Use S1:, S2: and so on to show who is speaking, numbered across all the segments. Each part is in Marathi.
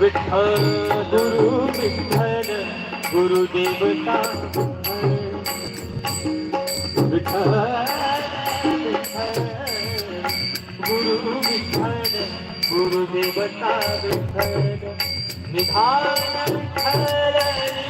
S1: विठ्ठल गुरु विठ्ठल गुरुदेवता विठ्ठल गुरु विठ्ठल गुरुदेवता विठ्ठल निधान विठ्ठल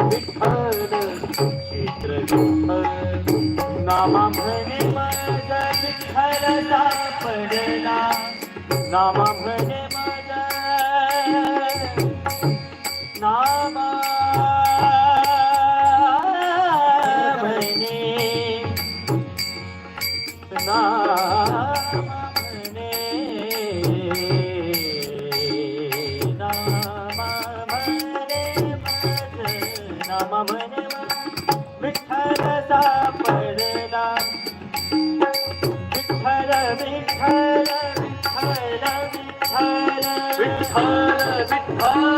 S1: विठ्ठल क्षेत्र विठ्ठल नामा म्हणे माझा विठ्ठल सापडला नामा म्हणे माझा नामा म्हणे नामा विठ्ठल विठ्ठल विठ्ठल विठ्ठल विठ्ठल विठ्ठल.